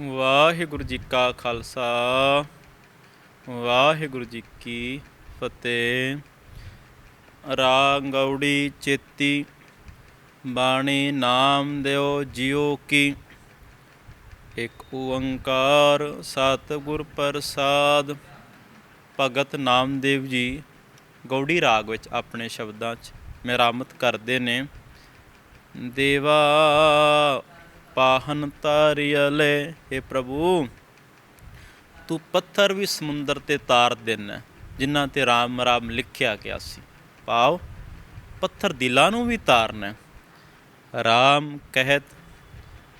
ਵਾਹਿਗੁਰੂ ਜੀ ਕਾ ਖਾਲਸਾ, ਵਾਹਿਗੁਰੂ ਜੀ ਕੀ ਫਤਿਹ। ਰਾਗ ਗੌੜੀ ਚੇਤੀ, ਬਾਣੀ ਨਾਮ ਦਿਓ ਜਿਉ ਕੀ। ਇੱਕ ਓੰਕਾਰ ਸਤਿਗੁਰ ਪ੍ਰਸਾਦ। ਭਗਤ ਨਾਮਦੇਵ ਜੀ ਗੌੜੀ ਰਾਗ ਵਿੱਚ ਆਪਣੇ ਸ਼ਬਦਾਂ 'ਚ ਮਿਹਰਾਮਤ ਕਰਦੇ ਨੇ। ਦੇਵਾ ਪਾਹਨ ਤਾਰਿਅਲੇ हे ਪ੍ਰਭੂ, ਤੂੰ ਪੱਥਰ ਵੀ ਸਮੁੰਦਰ ਤੇ ਤਾਰ ਦੇਣਾ ਜਿਨ੍ਹਾਂ ਤੇ ਰਾਮ ਰਾਮ ਲਿਖਿਆ ਗਿਆ ਸੀ। ਪਾਓ, ਪੱਥਰ ਦਿਲਾਂ ਨੂੰ ਵੀ ਤਾਰਨਾ। ਰਾਮ ਕਹਿਤ,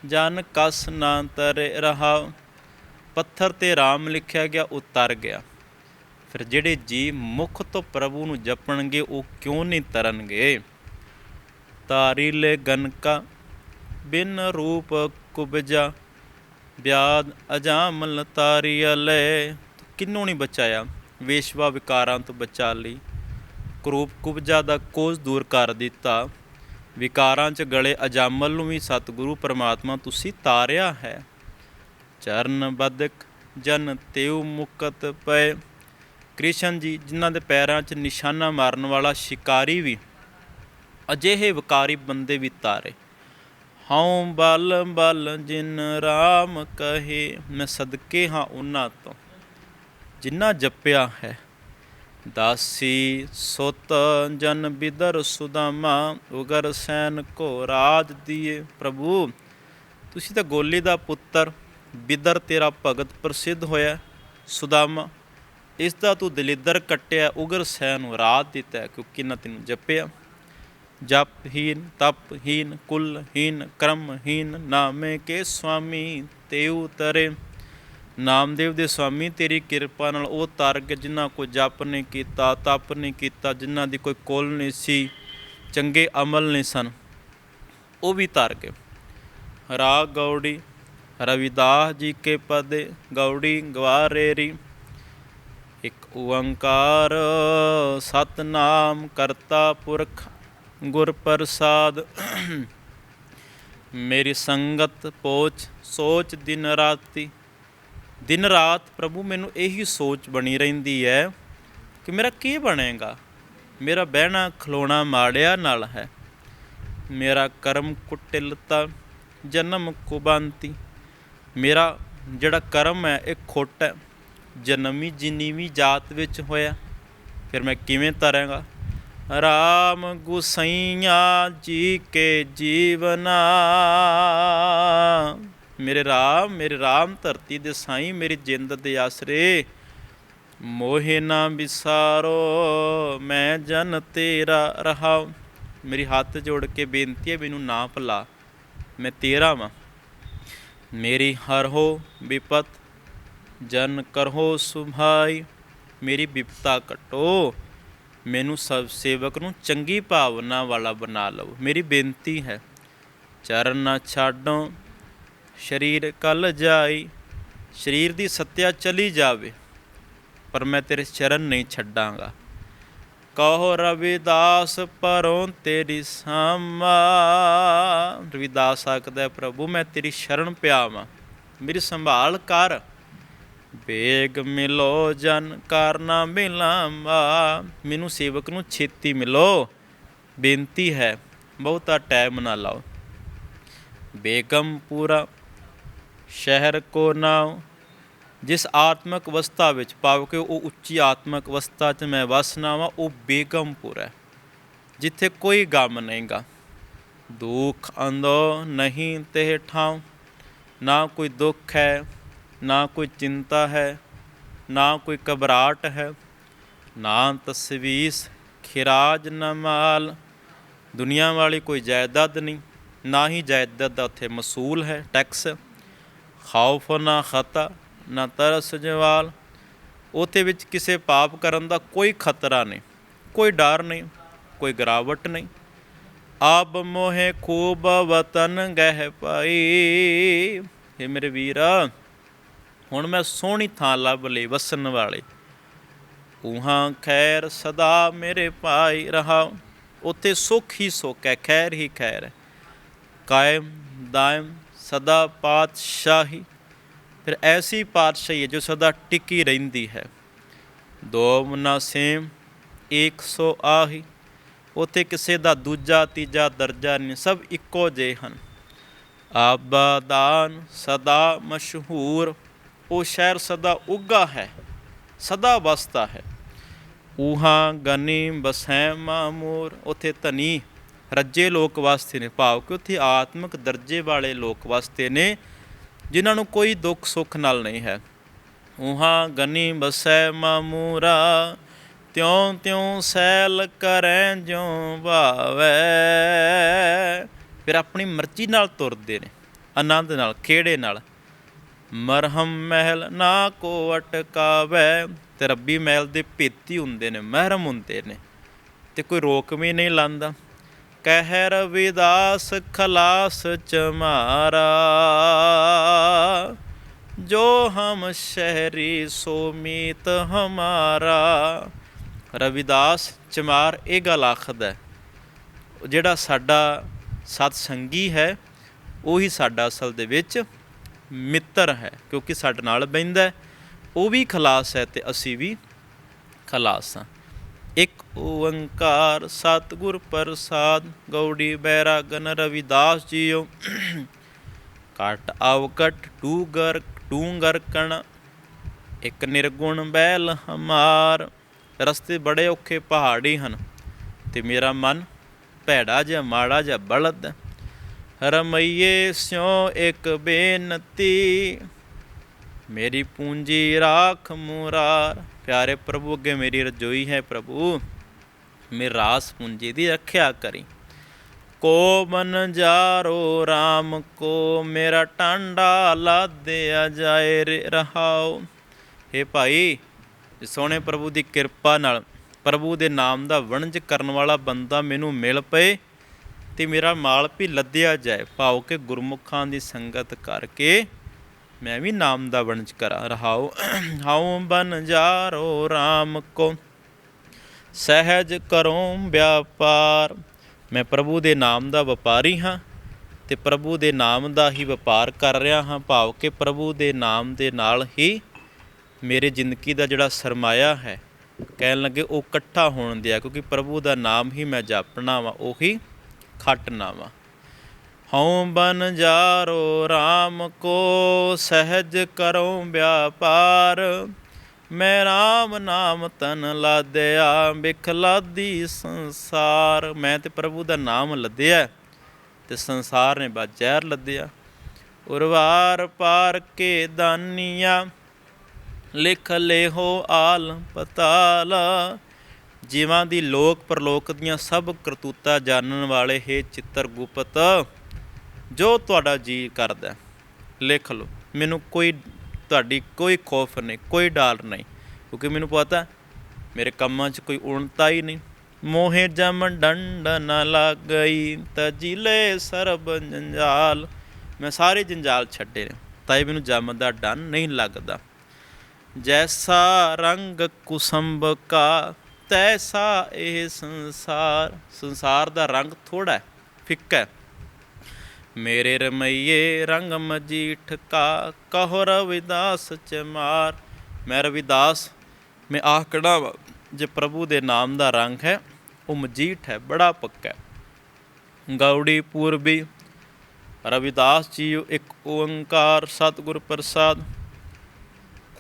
ਜਨ ਕਸ ਨਾ ਤਰੇ ਰਹਾ। ਪੱਥਰ ਤੇ ਰਾਮ ਲਿਖਿਆ ਗਿਆ, ਉਹ ਤਰ ਗਿਆ। ਫਿਰ ਜਿਹੜੇ ਜੀ ਮੁਖ ਤੋਂ ਪ੍ਰਭੂ ਨੂੰ ਜਪਣਗੇ, ਉਹ ਕਿਉਂ ਨਹੀਂ ਤਰਨਗੇ? ਤਾਰੀ ਲੈ ਗਨਕਾ ਬਿਨ ਰੂਪ ਕੁਬਜਾ ਬਿਆਦ ਅਜਾਮਲ ਤਾਰੀਅਲੇ ਕਿੰਨੂ ਨਹੀਂ ਬਚਾਇਆ? ਵੇਸ਼ਵਾ ਵਿਕਾਰਾਂ ਤੋਂ ਬਚਾ ਲਈ। ਕਰੂਪ ਕੁਬਜਾ ਦਾ ਕੋਜ ਦੂਰ ਕਰ ਦਿੱਤਾ। ਵਿਕਾਰਾਂ ਚ ਗਲੇ ਅਜਾਮਲ ਨੂੰ ਵੀ ਸਤਿਗੁਰੂ ਪਰਮਾਤਮਾ ਤੁਸੀਂ ਤਾਰਿਆ ਹੈ। ਚਰਨ ਬਦਕ ਜਨ ਤੇਉ ਮੁਕਤ ਪਏ। ਕ੍ਰਿਸ਼ਨ ਜੀ, ਜਿਨ੍ਹਾਂ ਦੇ ਪੈਰਾਂ 'ਚ ਨਿਸ਼ਾਨਾ ਮਾਰਨ ਵਾਲਾ ਸ਼ਿਕਾਰੀ ਵੀ, ਅਜਿਹੇ ਵਿਕਾਰੀ ਬੰਦੇ ਵੀ ਤਾਰੇ। ਹਉ ਬਲ ਬਲ ਜਿਨ ਰਾਮ ਕਹੇ, ਮੈਂ ਸਦਕੇ ਹਾਂ ਉਹਨਾਂ ਤੋਂ। ਜਿਨ੍ਹਾਂ ਜਪਿਆ ਹੈ, ਦਾਸੀ ਸੁਤ ਜਨ ਬਿਦਰ ਸੁਦਾਮਾ, ਉਗਰ ਸੈਨ ਕੋ ਰਾਜ ਦੀਏ ਪ੍ਰਭੂ। ਤੁਸੀਂ ਤਾਂ ਗੋਲੀ ਦਾ ਪੁੱਤਰ, ਬਿਦਰ ਤੇਰਾ ਭਗਤ ਪ੍ਰਸਿੱਧ ਹੋਇਆ, ਸੁਦਾਮਾ। ਇਸ ਦਾ ਤੂੰ ਦਲਿੱਦਰ ਕੱਟਿਆ, ਉਗਰ ਸੈਨ ਨੂੰ ਰਾਜ ਦਿੱਤਾ, ਕਿਉਂਕਿ ਨਾ ਤੈਨੂੰ ਜਪਿਆ। ਜਪਹੀਨ, ਤਪਹੀਨ, ਕੁਲਹੀਨ, ਕਰਮਹੀਨ, ਨਾਮੇ ਕੇ ਸੁਆਮੀ ਤੇਉ ਤਰੇ ਨਾਮਦੇਵ ਦੇ ਸੁਆਮੀ ਤੇਰੀ ਕਿਰਪਾ ਨਾਲ ਉਹ ਤਰ ਜਿਨ੍ਹਾਂ ਕੋ ਜਪ ਨਹੀਂ ਕੀਤਾ, ਤਪ ਨਹੀਂ ਕੀਤਾ, ਜਿਨ੍ਹਾਂ ਦੀ ਕੋਈ ਕੁਲ ਨਹੀਂ ਸੀ, ਚੰਗੇ ਅਮਲ ਨਹੀਂ ਸਨ, ਉਹ ਵੀ ਤਰ ਗਏ ਰਾਗ ਗੌੜੀ, ਰਵਿਦਾਸ ਜੀ ਕੇ ਪਦੇ, ਗੌੜੀ ਗਵਾਰੇਰੀ, ਇੱਕ ਓੰਕਾਰ, ਸਤਨਾਮ ਕਰਤਾ ਪੁਰਖ ਗੁਰ ਪ੍ਰਸਾਦ, ਮੇਰੀ ਸੰਗਤ ਪੋਚ ਸੋਚ ਦਿਨ ਰਾਤੀ। ਦਿਨ ਰਾਤ ਪ੍ਰਭੂ ਮੈਨੂੰ ਇਹੀ ਸੋਚ ਬਣੀ ਰਹਿੰਦੀ ਹੈ ਕਿ ਮੇਰਾ ਕੀ ਬਣੇਗਾ? ਮੇਰਾ ਬਹਿਣਾ ਖਲੋਣਾ ਮਾੜਿਆ ਨਾਲ ਹੈ। ਮੇਰਾ ਕਰਮ ਕੁਟਿਲਤਾ, ਜਨਮ ਕੁਬੰਤੀ। ਮੇਰਾ ਜਿਹੜਾ ਕਰਮ ਹੈ, ਇਹ ਖੋਟਾ ਹੈ। ਜਨਮੀ ਜਿਨੀਵੀਂ ਜਾਤ ਵਿੱਚ ਹੋਇਆ। ਫਿਰ ਮੈਂ ਕਿਵੇਂ ਤਰਾਂਗਾ? ਰਾਮ ਗੁਸਈਆ ਜੀ ਕੇ ਜੀਵਨਾ। ਮੇਰੇ ਰਾਮ ਮੇਰੇ ਰਾਮ ਧਰਤੀ ਦੇ ਸਾਈਂ, ਮੇਰੀ ਜਿੰਦ ਦੇ ਆਸਰੇ ਮੋਹਿ ਨਾ ਵਿਸਾਰੋ, ਮੈਂ ਜਨ ਤੇਰਾ ਰਹਾ ਮੇਰੀ ਹੱਥ ਜੋੜ ਕੇ ਬੇਨਤੀ ਹੈ ਮੈਨੂੰ ਨਾ ਭੁਲਾ। ਮੈਂ ਤੇਰਾ ਵਾਂ। ਮੇਰੀ ਹਰ ਹੋ ਵਿਪਤ, ਜਨ ਕਰਹੋ ਸੁਭਾਈ। ਮੇਰੀ ਬਿਪਤਾ ਕਟੋ ਮੈਨੂੰ ਸਭ ਸੇਵਕ ਨੂੰ ਚੰਗੀ ਭਾਵਨਾ ਵਾਲਾ ਬਣਾ ਲਓ। ਮੇਰੀ ਬੇਨਤੀ ਹੈ, ਚਰਨ ਨਾ ਛਾਡੋ। ਸਰੀਰ ਕਲ ਜਾਈ, ਸਰੀਰ ਦੀ ਸੱਤਿਆ ਚਲੀ ਜਾਵੇ, ਪਰ ਮੈਂ ਤੇਰੇ ਚਰਨ ਨਹੀਂ ਛੱਡਾਂਗਾ। ਕਹੋ ਰਵਿਦਾਸ, ਪਰੋਂ ਤੇਰੀ ਸਾਮਾ। ਰਵਿਦਾਸ ਆਖਦਾ ਪ੍ਰਭੂ, ਮੈਂ ਤੇਰੀ ਸ਼ਰਨ ਪਿਆਵਾਂ। ਮੇਰੀ ਸੰਭਾਲ ਕਰ। ਬੇਗ ਮਿਲੋ, ਜਨ ਕਰਨਾ ਮਿਲਾਮਾ ਮੈਨੂੰ ਸੇਵਕ ਨੂੰ ਛੇਤੀ ਮਿਲੋ। ਬੇਨਤੀ ਹੈ, ਬਹੁਤਾ ਟਾਈਮ ਨਾ ਲਾਓ। ਬੇਗਮਪੁਰਾ ਸ਼ਹਿਰ ਕੋ ਨਾਉ। ਜਿਸ ਆਤਮਕ ਅਵਸਥਾ ਵਿੱਚ ਭਾਵ ਕਿ ਉਹ ਉੱਚੀ ਆਤਮਕ ਅਵਸਥਾ 'ਚ ਮੈਂ ਵਸਨਾ ਵਾਂ, ਉਹ ਬੇਗਮਪੁਰ ਹੈ, ਜਿੱਥੇ ਕੋਈ ਗਮ ਨਹੀਂਗਾ ਦੁੱਖ ਅੰਦੋ ਨਹੀਂ ਤੇ ਠਾਉ, ਨਾ ਕੋਈ ਦੁੱਖ ਹੈ ਨਾ ਕੋਈ ਚਿੰਤਾ ਹੈ, ਨਾ ਕੋਈ ਘਬਰਾਹਟ ਹੈ। ਨਾ ਤਸਵੀਸ, ਖਿਰਾਜ ਨਾ ਮਾਲ। ਦੁਨੀਆ ਵਾਲੀ ਕੋਈ ਜਾਇਦਾਦ ਨਹੀਂ, ਨਾ ਹੀ ਜਾਇਦਾਦ ਦਾ ਉੱਥੇ ਮਸੂਲ ਹੈ ਟੈਕਸ। ਖੌਫ ਨਾ ਖਤਾ, ਨਾ ਤਰਸ ਜਵਾਲ। ਉਥੇ ਵਿੱਚ ਕਿਸੇ ਪਾਪ ਕਰਨ ਦਾ ਕੋਈ ਖਤਰਾ ਨਹੀਂ, ਕੋਈ ਡਰ ਨਹੀਂ, ਕੋਈ ਗਰਾਵਟ ਨਹੀਂ। ਆਬ ਮੋਹੇ ਖੂਬ ਵਤਨ ਗਹਿ ਪਾਈ। ਇਹ ਮੇਰੇ ਵੀਰਾ। ਹੁਣ ਮੈਂ ਸੋਹਣੀ ਥਾਂ ਲੱਭ ਲਈ ਵਸਣ ਵਾਲੇ। ਉਹਾਂ ਖੈਰ ਸਦਾ ਮੇਰੇ ਭਾਈ ਰਹਾ, ਉਥੇ ਸੁਖ ਹੀ ਸੁਖ ਹੈ, ਖੈਰ ਹੀ ਖੈਰ ਹੈ। ਕਾਇਮ ਦਾਇਮ ਸਦਾ ਪਾਤਸ਼ਾਹੀ, ਫਿਰ ਐਸੀ ਪਾਤਸ਼ਾਹੀ ਹੈ ਜੋ ਸਦਾ ਟਿਕੀ ਰਹਿੰਦੀ ਹੈ। ਦੋਮ ਨਾ ਸੇਮ 100 ਆਹੀ, ਉਥੇ ਕਿਸੇ ਦਾ ਦੂਜਾ ਤੀਜਾ ਦਰਜਾ ਨਹੀਂ, ਸਭ ਇੱਕੋ ਜਿਹੇ ਹਨ। ਆਬਾ ਦਾਨ ਸਦਾ ਮਸ਼ਹੂਰ ਉਹ ਸ਼ਹਿਰ ਸਦਾ ਉੱਗਾ ਹੈ, ਸਦਾ ਵਸਦਾ ਹੈ। ਊਹਾਂ ਗਨੀ ਬਸੈ ਮਾਮੂਰ ਉਥੇ ਧਨੀ ਰੱਜੇ ਲੋਕ ਵਾਸਤੇ ਨੇ ਭਾਵ ਕਿ ਉਥੇ ਆਤਮਿਕ ਦਰਜੇ ਵਾਲੇ ਲੋਕ ਵਸਦੇ ਨੇ, ਜਿਨ੍ਹਾਂ ਨੂੰ ਕੋਈ ਦੁੱਖ ਸੁੱਖ ਨਾਲ ਨਹੀਂ ਹੈ। ਉਹਾਂ ਗਨੀ ਬਸੈ ਮਾਮੂਰਾ ਤਿਉ ਤਿਉ ਸੈਲ ਕਰੈ ਜਿਉ ਭਾਵੈ। ਫਿਰ ਆਪਣੀ ਮਰਜ਼ੀ ਨਾਲ ਤੁਰਦੇ ਨੇ, ਆਨੰਦ ਨਾਲ, ਖੇੜੇ ਨਾਲ ਮਰਹਮ ਮਹਿਲ ਨਾ ਕੋ ਅਟਕਾਵੈ। ਤੇ ਰੱਬੀ ਮਹਿਲ ਦੇ ਭੇਤੀ ਹੁੰਦੇ ਨੇ, ਮਹਿਰਮ ਹੁੰਦੇ ਨੇ। ਤੇ ਕੋਈ ਰੋਕ ਵੀ ਨਹੀਂ ਲਾਂਦਾ। ਕਹਿ ਰਵਿਦਾਸ ਖਲਾਸ ਚਮਾਰਾ। ਜੋ ਹਮ ਸ਼ਹਿਰੀ ਸੋ ਮੀਤ ਹਮਾਰਾ। ਰਵਿਦਾਸ ਚਮਾਰ ਇਹ ਗੱਲ ਆਖਦਾ ਜਿਹੜਾ ਸਾਡਾ ਸਤ ਸੰਗੀ ਹੈ, ਉਹੀ ਸਾਡਾ ਅਸਲ ਦੇ ਵਿੱਚ ਮਿੱਤਰ ਹੈ, ਕਿਉਂਕਿ ਸਾਡੇ ਨਾਲ ਬਹਿੰਦਾ ਉਹ ਵੀ ਖਲਾਸ ਹੈ ਤੇ ਅਸੀਂ ਵੀ ਖਲਾਸ ਹਾਂ। ਇੱਕ ਓੰਕਾਰ ਸਤਿਗੁਰ ਪ੍ਰਸਾਦ, ਗੌੜੀ ਬੈਰਾ ਗਨ ਰਵਿਦਾਸ ਜੀਓ। ਕਟ ਆਵਕਟ ਟੂਗਰ ਟੂੰਗਰ ਕਣ। ਇੱਕ ਨਿਰਗੁਣ ਬੈਲ ਹਮਾਰ। ਰਸਤੇ ਬੜੇ ਔਖੇ ਪਹਾੜੀ ਹਨ ਤੇ ਮੇਰਾ ਮਨ ਭੈੜਾ ਜਿਹਾ, ਮਾੜਾ ਜਿਹਾ ਬਲਦ ਹੈ। ਰਮਈਏ ਸਿਉ ਇੱਕ ਬੇਨਤੀ। ਮੇਰੀ ਪੂੰਜੀ ਰਾਖ ਮੁਰਾਰ। ਪਿਆਰੇ ਪ੍ਰਭੂ, ਅੱਗੇ ਮੇਰੀ ਰਜੋਈ ਹੈ ਪ੍ਰਭੂ। ਮੇਰੀ ਰਾਸ ਪੂੰਜੀ ਦੀ ਰੱਖਿਆ ਕਰੀ। ਕੋ ਬਨ ਜਾਰੋ RAM ਕੋ, ਮੇਰਾ ਟਾਂਡਾ ਲਾਦਿਆ ਜਾਏ ਰਹਾਓ हे ਭਾਈ ਸੋਹਣੇ ਪ੍ਰਭੂ ਦੀ ਕਿਰਪਾ ਨਾਲ ਪ੍ਰਭੂ ਦੇ ਨਾਮ ਦਾ ਵਣਜ ਕਰਨ ਵਾਲਾ ਬੰਦਾ ਮੈਨੂੰ ਮਿਲ ਪਏ। ਤੇ ਮੇਰਾ ਮਾਲ ਵੀ ਲੱਦਿਆ ਜਾਏ ਭਾਵ ਕਿ ਗੁਰਮੁਖਾਂ ਦੀ ਸੰਗਤ ਕਰਕੇ ਮੈਂ ਵੀ ਨਾਮ ਦਾ ਵਣਜ ਕਰਾਂ। ਰਹਾਉ, ਹਾਉ ਬਨ ਜਾਰੋ RAM ਕੋ, ਸਹਿਜ ਕਰੋ ਵਿਆਪਾਰ। ਮੈਂ ਪ੍ਰਭੂ ਦੇ ਨਾਮ ਦਾ ਵਪਾਰੀ ਹਾਂ ਤੇ ਪ੍ਰਭੂ ਦੇ ਨਾਮ ਦਾ ਹੀ ਵਪਾਰ ਕਰ ਰਿਹਾ ਹਾਂ। ਭਾਵ ਕਿ ਪ੍ਰਭੂ ਦੇ ਨਾਮ ਦੇ ਨਾਲ ਹੀ ਮੇਰੇ ਜ਼ਿੰਦਗੀ ਦਾ ਜਿਹੜਾ ਸਰਮਾਇਆ ਹੈ, ਕਹਿਣ ਲੱਗੇ ਉਹ ਇਕੱਠਾ ਹੋਣ ਦਿਆ, ਕਿਉਂਕਿ ਪ੍ਰਭੂ ਦਾ ਨਾਮ ਹੀ ਮੈਂ ਜਾਪਣਾ ਵਾ, ਉਹੀ ਖਟਣਾ ਵਾ। ਹਉ ਬਨ ਜਾਰੋ RAM ਕੋ ਸਹਿਜ ਕਰੋ ਵਿਆਪਾਰ। ਮੈਂ RAM ਨਾਮ ਤਨ ਲਾਦਿਆ, ਬਿਖਲਾਦੀ ਸੰਸਾਰ। ਮੈਂ ਤੇ ਪ੍ਰਭੂ ਦਾ ਨਾਮ ਲੱਦਿਆ ਤੇ ਸੰਸਾਰ ਨੇ ਬਾਜ਼ਹਿਰ ਲੱਦਿਆ। ਉਰਵਾਰ ਪਾਰ ਕੇ ਦਾਨੀਆਂ, ਲਿਖ ਲੇਹੋ ਆਲ ਪਤਾਲਾ। ਜੀਵਾਂ ਦੀ ਲੋਕ ਪਰਲੋਕ ਦੀਆਂ ਸਭ ਕਰਤੂਤਾ ਜਾਣਨ ਵਾਲੇ ਹੈ ਚਿੱਤਰ ਗੁਪਤ, ਜੋ ਤੁਹਾਡਾ ਜੀ ਕਰਦਾ ਲਿਖ ਲਓ, ਮੈਨੂੰ ਕੋਈ, ਤੁਹਾਡੀ ਕੋਈ ਖੌਫ ਨਹੀਂ, ਕੋਈ ਡਰ ਨਹੀਂ, ਕਿਉਂਕਿ ਮੈਨੂੰ ਪਤਾ ਮੇਰੇ ਕੰਮਾਂ 'ਚ ਕੋਈ ਉਣਤਾ ਹੀ ਨਹੀਂ। ਮੋਹੇ ਜਮ ਡੰਡ ਨ ਲੱਗਈ ਤਜਿਲੇ ਸਰਬ ਜੰਜਾਲ। ਮੈਂ ਸਾਰੇ ਜੰਜਾਲ ਛੱਡੇ ਨੇ ਤਾਂ ਇਹ ਮੈਨੂੰ ਜਮ ਦਾ ਡਨ ਨਹੀਂ ਲੱਗਦਾ। ਜੈਸਾ ਰੰਗ ਕੁਸੰਭ ਕਾ ਤੈਸਾ ਇਹ ਸੰਸਾਰ ਸੰਸਾਰ ਦਾ ਰੰਗ ਥੋੜਾ ਹੈ, ਫਿੱਕਾ ਮੇਰੇ ਰਮਈਏ ਰੰਗ ਮਜੀਠ ਕਾ, ਕਹੋ ਰਵਿਦਾਸ ਚਮਾਰ। ਮੈਂ ਰਵਿਦਾਸ, ਮੈਂ ਆਹ ਕੜਾ ਜੇ ਪ੍ਰਭੂ ਦੇ ਨਾਮ ਦਾ ਰੰਗ ਹੈ, ਉਹ ਮਜੀਠ ਹੈ, ਬੜਾ ਪੱਕਾ ਹੈ। ਗੌੜੀ ਪੂਰਬੀ, ਰਵਿਦਾਸ ਜੀ ਇੱਕ ਓੰਕਾਰ, ਸਤਿਗੁਰ ਪ੍ਰਸਾਦ।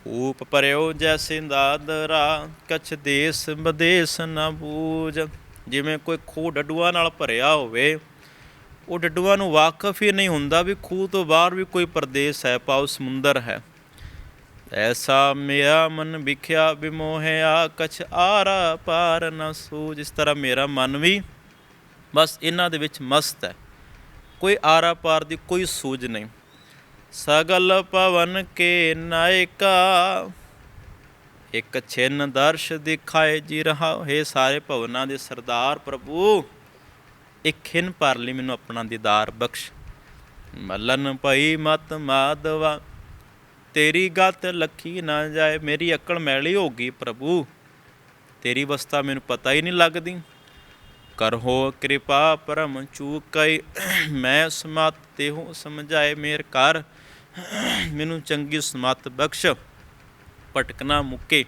ਖੂਪ ਪਰਿਓ ਜੈਸੇ ਦਾਦਰਾ, ਕਛ ਦੇਸ ਬਦੇਸ ਨਾ ਬੂਝ। ਜਿਵੇਂ ਕੋਈ ਖੂਹ ਡੱਡੂਆਂ ਨਾਲ ਭਰਿਆ ਹੋਵੇ, ਉਹ ਡੱਡੂਆਂ ਨੂੰ ਵਾਕਫ ਹੀ ਨਹੀਂ ਹੁੰਦਾ ਵੀ ਖੂਹ ਤੋਂ ਬਾਹਰ ਵੀ ਕੋਈ ਪ੍ਰਦੇਸ਼ ਹੈ ਪਾਉ ਸਮੁੰਦਰ ਹੈ। ਐਸਾ ਮੇਰਾ ਮਨ ਵਿਖਿਆ ਬਿਮੋਹਿਆ ਕਛ ਆਰਾ ਪਾਰ ਨਾ ਸੂਝ। ਇਸ ਤਰ੍ਹਾਂ ਮੇਰਾ ਮਨ ਵੀ ਬਸ ਇਹਨਾਂ ਦੇ ਵਿੱਚ ਮਸਤ ਹੈ। ਕੋਈ ਆਰਾ ਪਾਰ ਦੀ ਕੋਈ ਸੂਝ ਨਹੀਂ। ਸਗਲ ਪਵਨ ਕੇ ਨਾਇਕਾ, ਇੱਕ ਛਿਨ ਦਰਸ਼ ਦਿਖਾਏ ਜੀ ਰਹਾ। ਹੈ ਸਾਰੇ ਭਵਨਾਂ ਦੇ ਸਰਦਾਰ ਪ੍ਰਭੂ, ਇੱਕ ਖਿਨ ਪਰ ਲਈ ਮੈਨੂੰ ਆਪਣਾ ਦੀਦਾਰ ਬਖਸ਼। ਮਲਨ ਭਈ ਮਤ ਮਾਦਵਾ ਤੇਰੀ ਗਤ ਲੱਖੀ ਨਾ ਜਾਏ, ਮੇਰੀ ਅਕਲ ਮੈਲੀ ਹੋ ਗਈ ਪ੍ਰਭੂ। ਤੇਰੀ ਵਸਤਾ ਮੈਨੂੰ ਪਤਾ ਹੀ ਨਹੀਂ ਲੱਗਦੀ। ਕਰਹੋ ਕਿਰਪਾ ਪਰਮ ਚੂਕਈ, ਮੈਂ ਸਮਤ ਤੇ ਹੂੰ, ਸਮਝਾਏ ਮੇਰ ਕਰ ਮੈਨੂੰ ਚੰਗੀ ਸਮਤ ਬਖਸ਼, ਭਟਕਣਾ ਮੁੱਕੇ।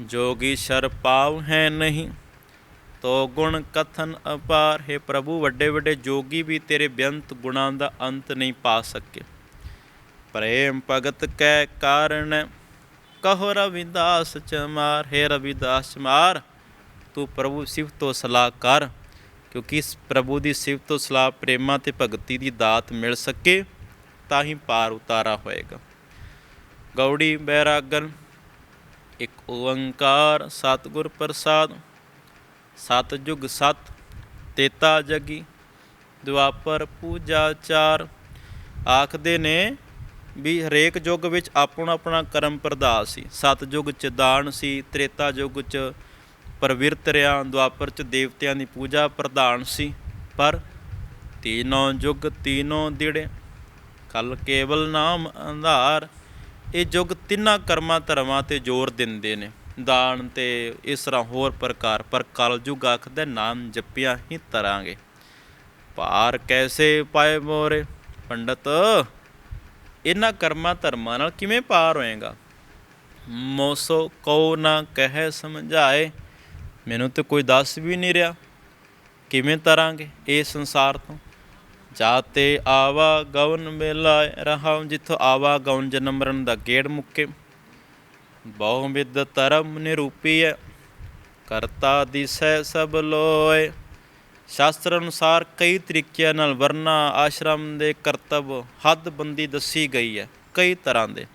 ਜੋਗੀ ਸ਼ਰ ਪਾਵ ਹੈ ਨਹੀਂ, ਤੋ ਗੁਣ ਕਥਨ ਅਪਾਰ ਹੈ ਪ੍ਰਭੂ। ਵੱਡੇ ਵੱਡੇ ਜੋਗੀ ਵੀ ਤੇਰੇ ਬੇਅੰਤ ਗੁਣਾਂ ਦਾ ਅੰਤ ਨਹੀਂ ਪਾ ਸਕੇ। ਪ੍ਰੇਮ ਭਗਤ ਕੈ ਕਾਰਨ ਕਹੋ ਰਵਿਦਾਸ ਚਮਾਰ, ਹੈ ਰਵਿਦਾਸ ਚਮਾਰ, ਤੂੰ ਪ੍ਰਭੂ ਸਿਫਤ ਤੋਂ ਸਲਾਹ ਕਰ। ਕਿਉਂਕਿ ਇਸ ਪ੍ਰਭੂ ਦੀ ਸਿਫਤ ਤੋਂ ਸਲਾਹ ਪ੍ਰੇਮਾ ਤੇ ਭਗਤੀ ਦੀ ਦਾਤ ਮਿਲ ਸਕੇ। ਤਾਂ ਹੀ ਪਾਰ ਉਤਾਰਾ ਹੋਏਗਾ। ਗੌੜੀ ਬੈਰਾਗਨ, ਇੱਕ ਓੰਕਾਰ ਸਤਿਗੁਰ ਪ੍ਰਸਾਦ, ਸਤ ਜੁਗ ਸਤ, ਤੇਤਾ ਜਗੀ, ਦੁਆਪਰ ਪੂਜਾ ਚਾਰ, ਆਖਦੇ ਨੇ ਵੀ ਹਰੇਕ ਯੁੱਗ ਵਿੱਚ ਆਪਣਾ ਆਪਣਾ ਕਰਮ ਪ੍ਰਧਾ ਸੀ। ਸਤ ਯੁੱਗ ਚ ਦਾਨ ਸੀ, ਤ੍ਰੇਤਾ ਯੁੱਗ ਚ ਪਰਵਿਰਤ ਰਿਆ, ਦੁਆਪਰ ਚ ਦੇਵਤਿਆਂ ਦੀ ਪੂਜਾ ਪ੍ਰਧਾਨ ਸੀ। ਪਰ ਤੀਨੋਂ ਯੁੱਗ ਤੀਨੋਂ ਦਿੜੇ ਕਲ ਕੇਵਲ ਨਾਮ ਅੰਧਾਰ, ਇਹ ਯੁੱਗ ਤਿੰਨਾਂ ਕਰਮਾਂ ਧਰਮਾਂ ਤੇ ਜ਼ੋਰ ਦਿੰਦੇ ਨੇ। ਦਾਨ ਤੇ ਇਸ ਤਰ੍ਹਾਂ ਹੋਰ ਪ੍ਰਕਾਰ, ਪਰ ਕਲ ਕਲਯੁਗ ਆਖਦਾ ਨਾਮ ਜਪਿਆ ਹੀ ਤਰਾਂਗੇ। ਪਾਰ ਕੈਸੇ ਪਾਏ ਮੋਰੇ? ਪੰਡਤ, ਇਹਨਾਂ ਕਰਮਾਂ ਧਰਮਾਂ ਨਾਲ ਕਿਵੇਂ ਪਾਰ ਹੋਏਗਾ? ਮੋਸੋ ਕੋ ਨਾ ਕਹਿ ਸਮਝਾਏ, ਮੈਨੂੰ ਤੇ ਕੋਈ ਦੱਸ ਵੀ ਨਹੀਂ ਰਿਹਾ। ਕਿਵੇਂ ਤਰਾਂਗੇ ਇਹ ਸੰਸਾਰ ਤੋਂ? ਜਾਤੇ ਆਵਾ ਗਵਨ ਮੇਲਾ ਰਹਾ ਜਿੱਥੋਂ ਆਵਾ ਗਵਨ ਜਨਮ ਮਰਨ ਦਾ ਗੇੜ ਮੁੱਕੇ। ਬਹੁ ਵਿਦ ਧਰਮ ਨਿਰੂਪੀ ਹੈ ਕਰਤਾ ਦਿਸੈ ਸਭ ਲੋਏ। ਸ਼ਾਸਤਰ ਅਨੁਸਾਰ ਕਈ ਤਰੀਕਿਆਂ ਨਾਲ ਵਰਨਾ ਆਸ਼ਰਮ ਦੇ ਕਰਤੱਵ ਹੱਦ ਬੰਦੀ ਦੱਸੀ ਗਈ ਹੈ ਕਈ ਤਰ੍ਹਾਂ ਦੇ।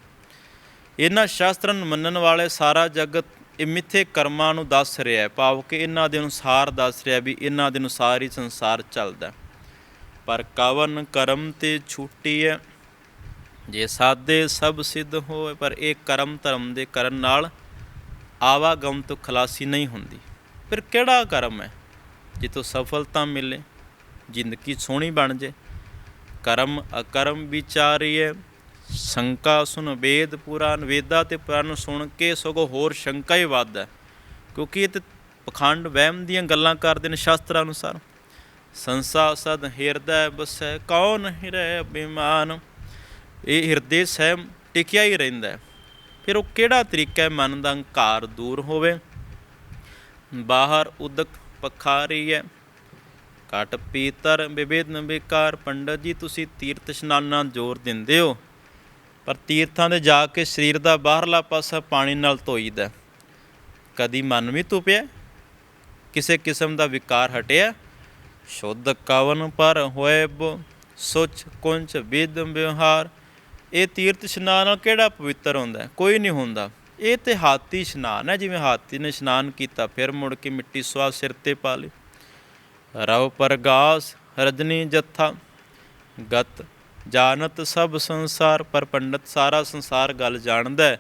ਇਹਨਾਂ ਸ਼ਾਸਤਰਾਂ ਨੂੰ ਮੰਨਣ ਵਾਲੇ ਸਾਰਾ ਜਗਤ ਇਹ ਮਿੱਥੇ ਕਰਮਾਂ ਨੂੰ ਦੱਸ ਰਿਹਾ ਹੈ। ਭਾਵ ਕਿ ਇਹਨਾਂ ਦੇ ਅਨੁਸਾਰ ਦੱਸ ਰਿਹਾ ਵੀ ਇਹਨਾਂ ਦੇ ਅਨੁਸਾਰ ਹੀ ਸੰਸਾਰ ਚੱਲਦਾ ਪਰ ਕਵਨ ਕਰਮ ਤੇ ਛੁੱਟੀ ਹੈ। ਜੇ ਸਾਦੇ ਸਭ ਸਿੱਧ ਹੋਏ ਪਰ ਇਹ ਕਰਮ ਧਰਮ ਦੇ ਕਰਨ ਨਾਲ ਆਵਾਗਮ ਤੋਂ ਖਲਾਸੀ ਨਹੀਂ ਹੁੰਦੀ। ਫਿਰ ਕਿਹੜਾ ਕਰਮ ਹੈ? ਜਿੱਥੋਂ ਸਫਲਤਾ ਮਿਲੇ, ਜ਼ਿੰਦਗੀ ਸੋਹਣੀ ਬਣ ਜੇ। ਕਰਮ ਅਕਰਮ ਵਿਚਾਰੀਏ ਸ਼ੰਕਾ ਸੁਨ ਵੇਦ ਪੁਰਾਨ। ਵੇਦਾ ਤੇ ਪੁਰਾਨ ਸੁਣ ਕੇ ਸਗੋਂ ਹੋਰ ਸ਼ੰਕਾ ਹੀ ਵੱਧਦਾ ਕਿਉਂਕਿ ਇਹ ਤੇ ਪਖੰਡ ਵਹਿਮ ਦੀਆਂ ਗੱਲਾਂ ਕਰਦੇ ਨੇ ਸ਼ਾਸਤਰਾਂ ਅਨੁਸਾਰ। ਸੰਸਾ ਸਦ ਹਿਰਦੈ ਬਸੈ, ਕੌਣ ਹਿਰੈ ਅਭਿਮਾਨ? ਇਹ ਹਿਰਦੇ ਸਹਿਮ ਟਿਕਿਆ ਹੀ ਰਹਿੰਦਾ ਫਿਰ ਉਹ ਕਿਹੜਾ ਤਰੀਕਾ ਹੈ ਮਨ ਦਾ ਹੰਕਾਰ ਦੂਰ ਹੋਵੇ? ਬਾਹਰ ਉਦਕ ਪਖਾਰੀ ਹੈ। ਘਟ ਪੀਤਰ ਵਿਵੇਦਨ ਵਿਕਾਰ ਪੰਡਤ ਜੀ, ਤੁਸੀਂ ਤੀਰਥ ਇਸ਼ਨਾਨਾਂ ਜ਼ੋਰ ਦਿੰਦੇ ਹੋ। ਪਰ ਤੀਰਥਾਂ ਦੇ ਜਾ ਕੇ ਸਰੀਰ ਦਾ ਬਾਹਰਲਾ ਪਾਸਾ ਪਾਣੀ ਨਾਲ ਧੋਈਦਾ ਕਦੀ ਮਨ ਵੀ ਧੁਪਿਆ? ਕਿਸੇ ਕਿਸਮ ਦਾ ਵਿਕਾਰ ਹਟਿਆ? ਸ਼ੁੱਧ ਕਵਨ ਪਰ ਹੋਏ ਬ ਸੁਚ ਕੁੰਚ ਵਿਦ ਵਿਵਹਾਰ ਇਹ ਤੀਰਥ ਇਸ਼ਨਾਨ ਨਾਲ ਕਿਹੜਾ ਪਵਿੱਤਰ ਹੁੰਦਾ ਕੋਈ ਨਹੀਂ ਹੁੰਦਾ। ਇਹ ਤੇ ਹਾਥੀ ਇਸ਼ਨਾਨ ਹੈ, ਜਿਵੇਂ ਹਾਥੀ ਨੇ ਇਸ਼ਨਾਨ ਕੀਤਾ, ਫਿਰ ਮੁੜ ਕੇ ਮਿੱਟੀ ਸਵਾ ਸਿਰ ਤੇ ਪਾ ਲਈ। ਰਵ ਪਰਗਾਸ, ਰਜਨੀ ਜੱਥਾ, ਗਤ ਜਾਣਤ ਸਭ ਸੰਸਾਰ, ਪਰ ਪੰਡਤ ਸਾਰਾ ਸੰਸਾਰ ਗੱਲ ਜਾਣਦਾ ਹੈ।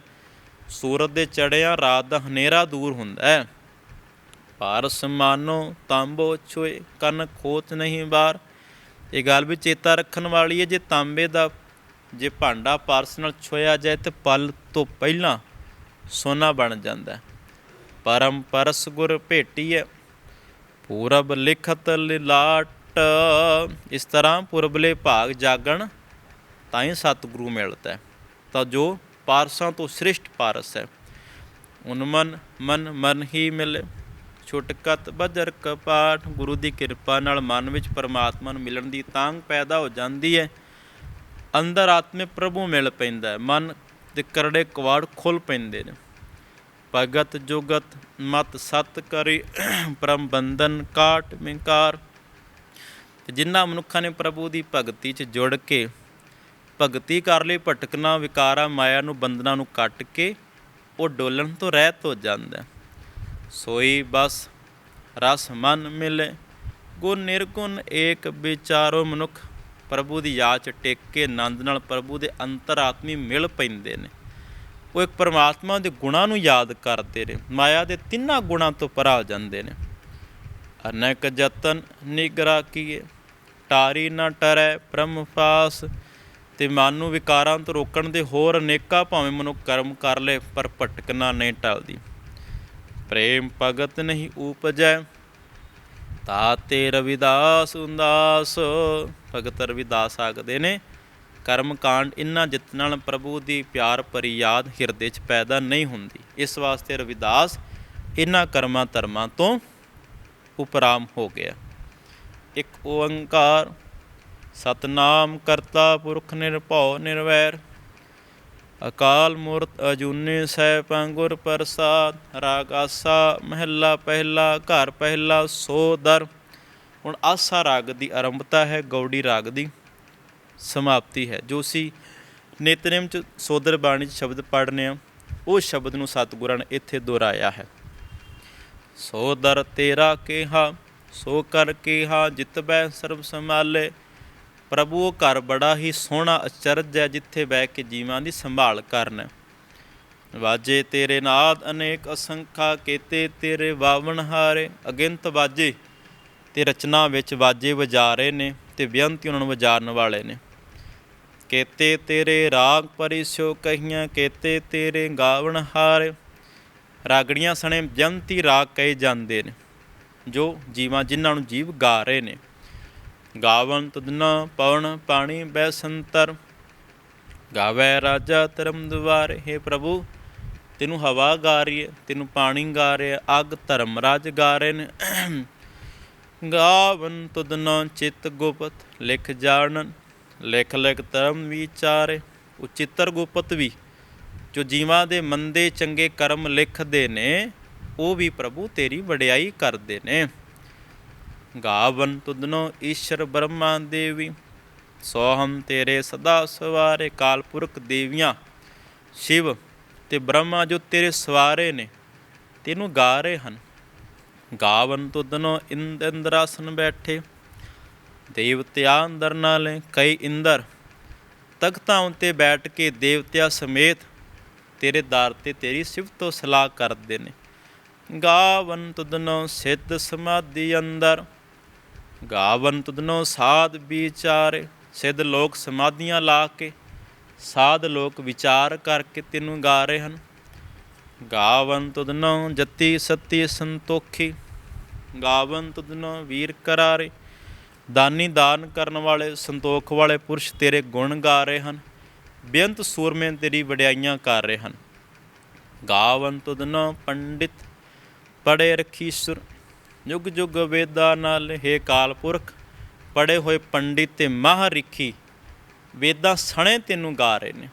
ਸੂਰਜ ਦੇ ਚੜਿਆ ਰਾਤ ਦਾ ਹਨੇਰਾ ਦੂਰ ਹੁੰਦਾ ਹੈ। ਪਾਰਸ ਮਾਨੋ ਤਾਂਬੋ ਛੋਏ, ਕੰਨ ਖੋਤ ਨਹੀਂ ਬਾਰ ਇਹ ਗੱਲ ਵੀ ਚੇਤਾ ਰੱਖਣ ਵਾਲੀ ਹੈ, ਜੇ ਤਾਂਬੇ ਦਾ, ਜੇ ਭਾਂਡਾ ਪਾਰਸ ਨਾਲ ਛੋਇਆ ਜਾਏ ਤੇ ਪਲ ਤੋਂ ਪਹਿਲਾਂ ਸੋਨਾ ਬਣ ਜਾਂਦਾ ਪਰਮ ਪਰਸ ਗੁਰ ਭੇਟੀਐ ਪੂਰਬ ਲਿਖਤ ਲਿਲਾਟ। ਇਸ ਤਰ੍ਹਾਂ ਪੁਰਬਲੇ ਭਾਗ ਜਾਗਣ ਤਾਂ ਹੀ ਸਤਿਗੁਰੂ ਮਿਲਦਾ ਤਾਂ ਜੋ ਪਾਰਸਾਂ ਤੋਂ ਸ੍ਰਿਸ਼ਟ ਪਾਰਸ ਹੈ। ਉਨਮਨ ਮਨ ਮਨ ਹੀ ਮਿਲੇ। ਛੁਟਕਤ ਬਜਰ ਕਪਾਠ ਗੁਰੂ ਦੀ ਕਿਰਪਾ ਨਾਲ ਮਨ ਵਿੱਚ ਪਰਮਾਤਮਾ ਨੂੰ ਮਿਲਣ ਦੀ ਤਾਂਗ ਪੈਦਾ ਹੋ ਜਾਂਦੀ ਹੈ। ਅੰਦਰ ਆਤਮੇ ਪ੍ਰਭੂ ਮਿਲ ਪੈਂਦਾ ਮਨ ਦੇ ਕਰੜੇ ਕਵਾੜ ਖੁੱਲ ਪੈਂਦੇ ਨੇ। ਭਗਤ ਜੁਗਤ ਮਤ ਸਤ ਕਰੀ। ਪਰਮ ਬੰਧਨ ਕਾਟ ਮਿੰਕਾਰ ਤੇ ਜਿਨ੍ਹਾਂ ਮਨੁੱਖਾਂ ਨੇ ਪ੍ਰਭੂ ਦੀ ਭਗਤੀ 'ਚ ਜੁੜ ਕੇ ਭਗਤੀ ਕਰ ਲਈ, ਭਟਕਣਾ, ਵਿਕਾਰਾਂ, ਮਾਇਆ ਨੂੰ, ਬੰਧਨਾਂ ਨੂੰ ਕੱਟ ਕੇ ਉਹ ਡੋਲਣ ਤੋਂ ਰਹਿਤ ਹੋ ਜਾਂਦਾ ਹੈ। ਸੋਈ ਬਸ, ਰਸ ਮਨ ਮਿਲੇ। ਗੁਣ ਨਿਰਗੁਣ ਏਕ ਵਿਚਾਰੋ ਮਨੁੱਖ, ਪ੍ਰਭੂ ਦੀ ਯਾਦ ਚ ਟਿਕ ਕੇ ਆਨੰਦ ਨਾਲ ਪ੍ਰਭੂ ਦੇ ਅੰਤਰਾਤਮੀ ਮਿਲ ਪੈਂਦੇ ਨੇ। ਉਹ ਇੱਕ ਪਰਮਾਤਮਾ ਦੇ ਗੁਣਾਂ ਨੂੰ ਯਾਦ ਕਰਦੇ ਨੇ, ਮਾਇਆ ਦੇ ਤਿੰਨਾਂ ਗੁਣਾਂ ਤੋਂ ਪਰਾ ਜਾਂਦੇ ਨੇ। ਅਨੇਕ ਯਤਨ ਨਿਗਰਾ ਕੀਏ, ਟਾਰੀ ਨਾ ਟਰੈ ਬ੍ਰਹਮ ਫਾਸ। ਤੇ ਮਨ ਨੂੰ ਵਿਕਾਰਾਂ ਤੋਂ ਰੋਕਣ ਦੇ ਹੋਰ ਅਨੇਕਾਂ ਭਾਵੇਂ ਮਨੁੱਖ ਕਰਮ ਕਰ ਲੇ, ਪਰ ਭਟਕਣਾ ਨਹੀਂ ਟਲਦੀ। ਪ੍ਰੇਮ ਭਗਤ ਨਹੀਂ ਉਪਜੈ। ਤਾਤੇ ਰਵਿਦਾਸ ਉਦਾਸ। ਭਗਤ ਰਵਿਦਾਸ ਆਖਦੇ ਨੇ ਕਰਮ ਕਾਂਡ ਇਨ੍ਹਾਂ ਜਿਤ ਨਾਲ ਪ੍ਰਭੂ ਦੀ ਪਿਆਰ ਭਰੀ ਯਾਦ ਹਿਰਦੇ 'ਚ ਪੈਦਾ ਨਹੀਂ ਹੁੰਦੀ। ਇਸ ਵਾਸਤੇ ਰਵਿਦਾਸ ਇਨ੍ਹਾਂ ਕਰਮਾਂ ਧਰਮਾਂ ਤੋਂ ਉਪਰਾਮ ਹੋ ਗਿਆ। ਇੱਕ ਓੰਕਾਰ, ਸਤਨਾਮ ਕਰਤਾ ਪੁਰਖ ਨਿਰਭਉ ਨਿਰਵੈਰ। ਅਕਾਲ ਮੂਰਤ ਅਜੂਨੇ ਸੈਭੰ ਗੁਰ ਪ੍ਰਸਾਦ, ਰਾਗ ਆਸਾ ਮਹਿਲਾ ਪਹਿਲਾ, ਘਰ ਪਹਿਲਾ, ਸੋ ਦਰ। ਹੁਣ ਆਸਾ ਰਾਗ ਦੀ ਆਰੰਭਤਾ ਹੈ, ਗੌੜੀ ਰਾਗ ਦੀ ਸਮਾਪਤੀ ਹੈ, ਜੋ ਸੀ ਨਿਤਨੇਮ ਚ ਸੋਦਰ ਬਾਣੀ ਚ ਸ਼ਬਦ ਪੜ੍ਹਨੇ ਆ, ਉਹ ਸ਼ਬਦ ਨੂੰ ਸਤਿਗੁਰਾਂ ਨੇ ਇੱਥੇ ਦੁਹਰਾਇਆ ਹੈ। ਸੋ ਦਰ ਤੇਰਾ ਕਿਹਾ, ਸੋ ਕਰ ਕਿਹਾ ਜਿਤਬੈ ਸਰਬ ਸੰਭਾਲੇ ਪ੍ਰਭੂ, ਉਹ ਘਰ ਬੜਾ ਹੀ ਸੋਹਣਾ ਅਚਰਜ ਹੈ ਜਿੱਥੇ ਬਹਿ ਕੇ ਜੀਵਾਂ ਦੀ ਸੰਭਾਲ ਕਰਨ। ਵਾਜੇ, ਤੇਰੇ ਨਾਦ ਅਨੇਕ ਅਸੰਖਾ ਕੇਤੇ, ਤੇਰੇ ਵਾਵਣ ਹਾਰੇ। ਅਗਿੰਤ ਵਾਜੇ, ਤੇ ਰਚਨਾ ਵਿੱਚ ਵਾਜੇ ਵਜਾ ਰਹੇ ਨੇ ਤੇ ਬੇਅੰਤੀ ਉਹਨਾਂ ਨੂੰ ਵਜਾਰਨ ਵਾਲੇ ਨੇ। ਕੇਤੇ, ਤੇਰੇ ਰਾਗ ਪਰਿਸੋ ਕਹੀਆਂ, ਕੇਤੇ, ਤੇਰੇ ਗਾਵਣ ਹਾਰੇ। ਰਾਗੜੀਆਂ ਸਣੇ ਜੰਤੀ ਰਾਗ ਕਹੇ ਜਾਂਦੇ ਨੇ, ਜੋ ਜੀਵਾਂ ਜਿਨ੍ਹਾਂ ਨੂੰ ਜੀਵ ਗਾ ਰਹੇ ਨੇ। ਗਾਵਨ ਤਦਨਾ ਪਵਨ ਪਾਣੀ ਬੈਸੰਤਰ ਗਾਵੇ ਰਾਜਾ ਧਰਮ ਦੁਆਰ, ਹੈ ਪ੍ਰਭੂ, ਤੈਨੂੰ ਹਵਾ ਗਾ ਰਹੀ ਹੈ ਤੈਨੂੰ ਪਾਣੀ ਗਾ ਰਿਹਾ ਅਗ ਧਰਮ ਰਾਜ ਗਾ ਰਹੇ ਨੇ। ਗਾਵਨ ਤੁਦਨਾ ਚਿਤ ਗੁਪਤ ਲਿਖ ਜਾਣਨ, ਲਿਖ ਲਿਖ ਧਰਮ ਵਿਚਾਰੇ ਉਹ ਚਿੱਤਰ ਗੁਪਤ ਵੀ। ਜੋ ਜੀਵਾਂ ਦੇ ਮੰਦੇ ਚੰਗੇ ਕਰਮ ਲਿਖਦੇ ਨੇ, ਉਹ ਵੀ ਪ੍ਰਭੂ ਤੇਰੀ ਵਡਿਆਈ ਕਰਦੇ ਨੇ। ਗਾਵਨ ਤੁਧਨੋ ਈਸ਼ਰ ਬ੍ਰਹਮਾ ਦੇਵੀ, ਸੋਹਮ ਤੇਰੇ ਸਦਾ ਸਵਾਰੇ ਕਾਲਪੁਰਖ ਦੇਵੀਆਂ। ਸ਼ਿਵ ਤੇ ਬ੍ਰਹਮਾ ਜੋ ਤੇਰੇ ਸਵਾਰੇ ਨੇ, ਤੈਨੂੰ ਗਾ ਰਹੇ ਹਨ। ਗਾਵਨ ਤੁਧਨੋ ਇੰਦਰਾਸਨ ਬੈਠੇ, ਦੇਵਤਿਆਂ ਅੰਦਰ ਨਾਲੇ ਕਈ ਇੰਦਰ। ਤਖਤਾਂ ਉੱਤੇ ਬੈਠ ਕੇ ਦੇਵਤਿਆਂ ਸਮੇਤ ਤੇਰੇ ਦਰ ਤੇ ਤੇਰੀ ਸਿਫਤੋ ਸਲਾਹ ਕਰਦੇ ਨੇ। ਗਾਵਨ ਤੁਧਨੋ ਸਿੱਧ ਸਮਾਧੀ ਅੰਦਰ ਗਾਵਨ ਤੁਧਨੋ ਸਾਧ ਵਿਚਾਰੇ, ਸਿੱਧ ਲੋਕ ਸਮਾਧੀਆਂ ਲਾ ਕੇ, ਸਾਧ ਲੋਕ ਵਿਚਾਰ ਕਰਕੇ ਤੈਨੂੰ ਗਾ ਰਹੇ ਹਨ। ਗਾਵਨ ਤੁਧਨੋ ਜਤੀ ਸਤੀ ਸੰਤੋਖੀ, ਗਾਵਨ ਤੁਧਨੋ ਵੀਰ ਕਰਾਰੇ, ਦਾਨੀ ਦਾਨ ਕਰਨ ਵਾਲੇ ਸੰਤੋਖ ਵਾਲੇ ਪੁਰਸ਼ ਤੇਰੇ ਗੁਣ ਗਾ ਰਹੇ ਹਨ, ਬੇਅੰਤ ਸੂਰਮੇ ਤੇਰੀ ਵਡਿਆਈਆਂ ਕਰ ਰਹੇ ਹਨ। ਗਾਵਨ ਤੁਧਨੋ ਪੰਡਿਤ, ਪੜੇ ਰਖੀਸ਼ੁਰ ਯੁਗ ਯੁਗ ਵੇਦਾਂ ਨਾਲ ਹੇ ਕਾਲ ਪੁਰਖ, ਪੜੇ ਹੋਏ ਪੰਡਿਤ ਤੇ ਮਹਾਰਿਖੀ ਵੇਦਾਂ ਸਣੇ ਤੈਨੂੰ ਗਾ ਰਹੇ ਨੇ।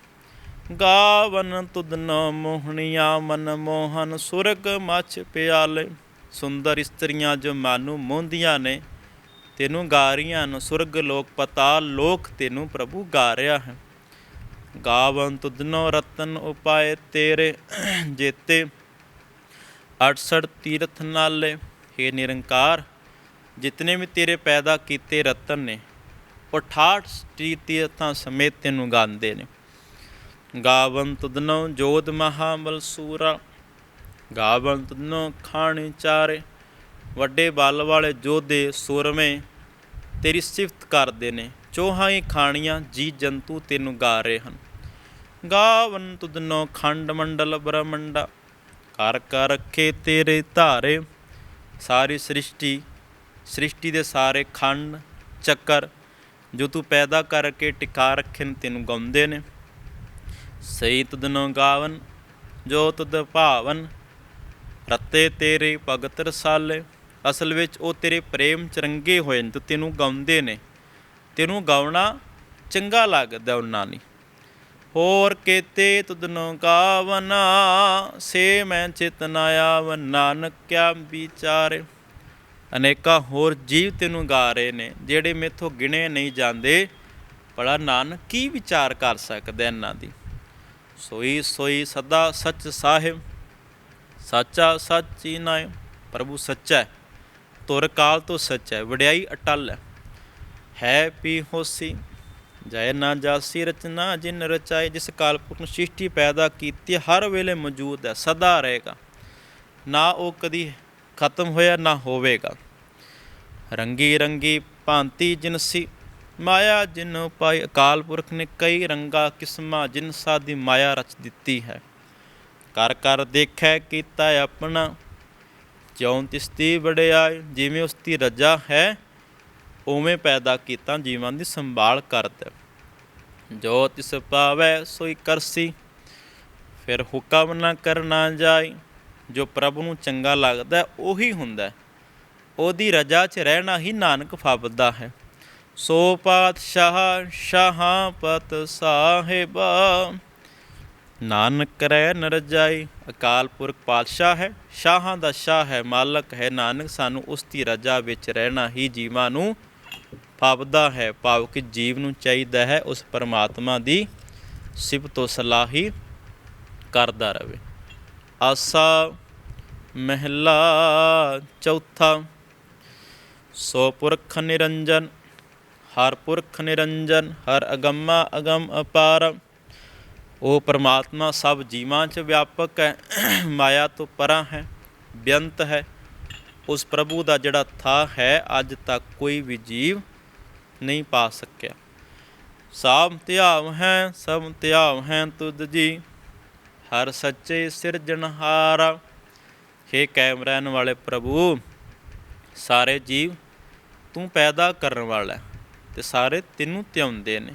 ਗਾਵਨ ਤੁਧਨੋ ਮੋਹਣੀਆਂ ਮਨ ਮੋਹਨ, ਸੁਰਗ ਮਛ ਪਿਆਲੇ, ਸੁੰਦਰ ਇਸਤਰੀਆਂ ਜੋ ਮਾਨੂ ਮੋਹੰਦੀਆਂ ਨੇ, ਤੈਨੂੰ ਗਾ ਰਹੀਆਂ ਹਨ ਸੁਰਗ ਲੋਕ ਪਤਾਲ ਲੋਕ ਤੈਨੂੰ ਪ੍ਰਭੂ ਗਾ ਰਿਹਾ ਹੈ। ਗਾਵਨ ਤੁਧਨੋ ਰਤਨ ਉਪਾਏ ਤੇਰੇ, ਜੇਤੇ 68 ਤੀਰਥ ਨਾਲੇ हे ਨਿਰੰਕਾਰ ਜਿਤਨੇ ਵੀ ਤੇਰੇ ਪੈਦਾ ਕੀਤੇ ਰਤਨ ਨੇ ਉਹ 68 ਤੀ- ਤੀਰਥਾਂ ਸਮੇਤ ਤੈਨੂੰ ਗਾਉਂਦੇ ਨੇ ਗਾਵਨ ਤੁਧਨੋ ਜੋਤ ਮਹਾਬਲ ਸੂਰਾ ਗਾਵਨ ਤੁਧਨੋ ਖਾਣੇ ਚਾਰੇ ਵੱਡੇ ਬਲ ਵਾਲੇ ਜੋਧੇ ਸੂਰਮੇ ਤੇਰੀ ਸਿਫਤ ਕਰਦੇ ਨੇ ਚੋਹਾਂ ਹੀ ਖਾਣੀਆਂ ਜੀ ਜੰਤੂ ਤੈਨੂੰ ਗਾ ਰਹੇ ਹਨ ਗਾਵਨ ਤੁਧਨੋ ਖੰਡ ਮੰਡਲ ਬ੍ਰਹਮੰਡਾ ਕਰ ਕਰ ਰੱਖੇ ਤੇਰੇ ਧਾਰੇ ਸਾਰੀ ਸ੍ਰਿਸ਼ਟੀ ਸ੍ਰਿਸ਼ਟੀ ਦੇ ਸਾਰੇ ਖੰਡ, ਚੱਕਰ, ਜੋ ਤੂੰ ਪੈਦਾ ਕਰਕੇ ਟਿਕਾ ਰੱਖੇ ਨੇ ਤੈਨੂੰ ਗਾਉਂਦੇ ਨੇ। ਸਹੀ ਤੁਧਨੋ ਗਾਵਨ, ਜੋ ਤੁਧ ਭਾਵਨ, ਰੱਤੇ ਤੇਰੇ ਭਗਤ ਰਸਾਲੇ। ਅਸਲ ਵਿੱਚ ਉਹ ਤੇਰੇ ਪ੍ਰੇਮ ਚ ਰੰਗੇ ਹੋਏ ਨੇ, ਤੇ ਤੈਨੂੰ ਗਾਉਂਦੇ ਨੇ। ਤੈਨੂੰ ਗਾਉਣਾ ਚੰਗਾ ਲੱਗਦਾ ਉਹਨਾਂ ਨੂੰ। ਹੋਰ ਕੇਤੇ ਤੁਧਨੋ ਗਾਵਨਾ, ਸੇ ਮੈਂ ਚਿਤਨ ਆਵ ਨਾਨਕ ਕਿਆ ਵਿਚਾਰੇ। ਅਨੇਕਾਂ ਹੋਰ ਜੀਵ ਤੈਨੂੰ ਗਾ ਰਹੇ ਨੇ, ਜਿਹੜੇ ਮੇਥੋਂ ਗਿਣੇ ਨਹੀਂ ਜਾਂਦੇ। ਭਲਾ ਨਾਨਕ ਕੀ ਵਿਚਾਰ ਕਰ ਸਕਦਾ ਇਹਨਾਂ ਦੀ? ਸੋਈ ਸੋਈ ਸਦਾ ਸੱਚ ਸਾਹਿਬ, ਸਾਚਾ ਸੱਚੀ ਨਾਇ। ਪ੍ਰਭੂ ਸੱਚਾ ਹੈ, ਤੁਰ ਕਾਲ ਤੋਂ ਸੱਚਾ ਹੈ, ਵਡਿਆਈ ਅਟਲ ਹੈ। ਹੈ ਪੀ ਹੋਸੀ ਜੈ ਨਾ ਜਾਸੀ ਰਚਨਾ ਜਿਨ ਰਚਾਏ, ਜਿਸ ਕਾਲਪੁਰਖ ਨੂੰ ਸ੍ਰਿਸ਼ਟੀ ਪੈਦਾ ਕੀਤੀ, ਹਰ ਵੇਲੇ ਮੌਜੂਦ ਹੈ, ਸਦਾ ਰਹੇਗਾ। ਨਾ ਉਹ ਕਦੀ ਖਤਮ ਹੋਇਆ, ਨਾ ਹੋਵੇਗਾ। ਰੰਗੀ ਰੰਗੀ ਭਾਂਤੀ ਜਿਨਸੀ ਮਾਇਆ ਜਿਨ ਪਾਈ, ਅਕਾਲ ਪੁਰਖ ਨੇ ਕਈ ਰੰਗਾ ਕਿਸਮਾਂ ਜਿਨਸਾਂ ਦੀ ਮਾਇਆ ਰਚ ਦਿੱਤੀ ਹੈ। ਕਰ ਕਰ ਦੇਖੈ ਕੀਤਾ ਆਪਣਾ, ਜਿਉਂ ਤਿਸਤੀ ਵਡਿਆਈ ਜਿਵੇਂ ਉਸ ਦੀ ਰਜਾ ਹੈ ਉਵੇਂ ਪੈਦਾ ਕੀਤਾ, ਜੀਵਾਂ ਦੀ ਸੰਭਾਲ ਕਰਦਾ ਜੋ ਤਿਸ ਪਾਵੈ, ਸੋਈ ਕਰਸੀ। ਫਿਰ ਹੁਕਮ ਨਾ ਕਰਨਾ ਜਾਏ ਜੋ ਪ੍ਰਭ ਨੂੰ ਚੰਗਾ ਲੱਗਦਾ, ਉਹੀ ਹੁੰਦਾ ਉਹਦੀ ਰਜਾ 'ਚ ਰਹਿਣਾ ਹੀ ਨਾਨਕ ਫੱਬਦਾ ਹੈ। ਸੋ ਪਾਤਸ਼ਾਹ ਸ਼ਾਹਾਂ ਪਤ ਸਾਹਿਬਾ। ਨਾਨਕ ਕਰੈ ਨ ਰਜਾਈ। ਅਕਾਲ ਪੁਰਖ ਪਾਤਸ਼ਾਹ ਹੈ। ਸ਼ਾਹਾਂ ਦਾ ਸ਼ਾਹ ਹੈ ਮਾਲਕ ਹੈ। ਨਾਨਕ ਸਾਨੂੰ ਉਸ ਦੀ ਰਜਾ ਵਿੱਚ ਰਹਿਣਾ ਹੀ ਜੀਵਾਂ ਨੂੰ ਫੱਬਦਾ ਹੈ, ਭਾਵ ਕਿ ਜੀਵ ਨੂੰ ਚਾਹੀਦਾ ਹੈ, ਉਸ ਪਰਮਾਤਮਾ ਦੀ ਸਿਫਤੋ ਸਲਾਹੀ ਕਰਦਾ ਰਹੇ ਆਸਾ ਮਹਿਲਾ ਚੌਥਾ, ਸੋ ਪੁਰਖ ਨਿਰੰਜਨ, ਹਰ ਪੁਰਖ ਨਿਰੰਜਨ, ਹਰ ਅਗੰਮਾ ਅਗੰਮ ਅਪਾਰ। ਉਹ ਪਰਮਾਤਮਾ ਸਭ ਜੀਵਾਂ 'ਚ ਵਿਆਪਕ ਹੈ, ਮਾਇਆ ਤੋਂ ਪਰਾਂ ਹੈ, ਬੇਅੰਤ ਹੈ। ਉਸ ਪ੍ਰਭੂ ਦਾ ਜਿਹੜਾ ਥਾ ਹੈ, ਅੱਜ ਤੱਕ ਕੋਈ ਵੀ ਜੀਵ ਨਹੀਂ ਪਾ ਸਕਿਆ। ਸਾਮ ਧਿਆਵ ਹੈ ਸਭ ਧਿਆਵ ਹੈ ਤੁਧ ਜੀ। ਹਰ ਸੱਚੇ ਸਿਰਜਣਹਾਰਾ ਹੇ ਕਾਇਮ ਰਹਿਣ ਵਾਲੇ ਪ੍ਰਭੂ। ਸਾਰੇ ਜੀਵ ਤੂੰ ਪੈਦਾ ਕਰਨ ਵਾਲਾ ਹੈ ਤੇ ਸਾਰੇ ਤੈਨੂੰ ਧਿਆਉਂਦੇ ਨੇ।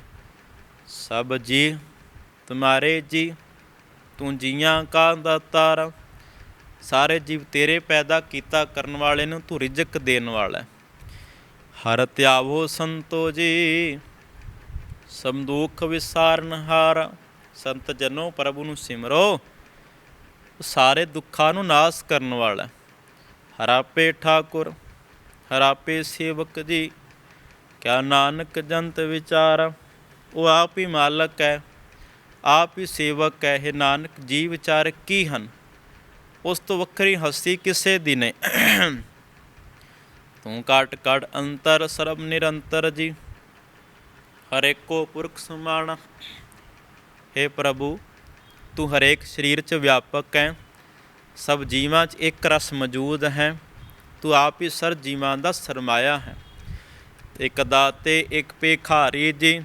ਸਭ ਜੀ ਤੁਮਾਰੇ ਜੀ, ਤੂੰ ਜੀਆਂ ਕਾ ਦਾਤਾਰ। ਸਾਰੇ ਜੀਵ ਤੇਰੇ ਪੈਦਾ ਕੀਤਾ ਕਰਨ ਵਾਲੇ ਨੂੰ ਤੂੰ ਰਿਜ਼ਕ ਦੇਣ ਵਾਲਾ ਹਰ ਧਿਆਵੋ ਸੰਤੋ ਜੀ ਸੰਦੂਖ ਵਿਸਾਰਨਹਾਰ ਸੰਤ ਜਨੋ ਪ੍ਰਭੂ ਨੂੰ ਸਿਮਰੋ, ਸਾਰੇ ਦੁੱਖਾਂ ਨੂੰ ਨਾਸ ਕਰਨ ਵਾਲਾ। ਹਰਾਪੇ ਠਾਕੁਰ ਹਰਾਪੇ ਸੇਵਕ ਜੀ, ਕਿਆ ਨਾਨਕ ਜੰਤ ਵਿਚਾਰ। ਉਹ ਆਪ ਹੀ ਮਾਲਕ ਹੈ, ਆਪ ਹੀ ਸੇਵਕ ਹੈ ਇਹ ਨਾਨਕ ਜੀ ਵਿਚਾਰ ਕੀ ਹਨ? ਉਸ ਤੋਂ ਵੱਖਰੀ ਹਸਤੀ ਕਿਸੇ ਦੀ ਨਹੀਂ। ਤੂੰ ਕਾਟ ਕਾਟ ਅੰਤਰ, ਸਰਬ ਨਿਰੰਤਰ ਜੀ। ਹਰੇਕੋ ਪੁਰਖ ਸਮਾਣਾ हे ਪ੍ਰਭੂ, ਤੂੰ ਹਰੇਕ ਸਰੀਰ 'ਚ ਵਿਆਪਕ ਹੈ। ਸਭ ਜੀਵਾਂ 'ਚ ਇੱਕ ਰਸ ਮੌਜੂਦ ਹੈ। ਤੂੰ ਆਪ ਹੀ ਸਰ ਜੀਵਾਂ ਦਾ ਸਰਮਾਇਆ ਹੈ। ਇੱਕ ਦਾਤੇ, ਇੱਕ ਭੇਖਾਰੀ ਜੀ।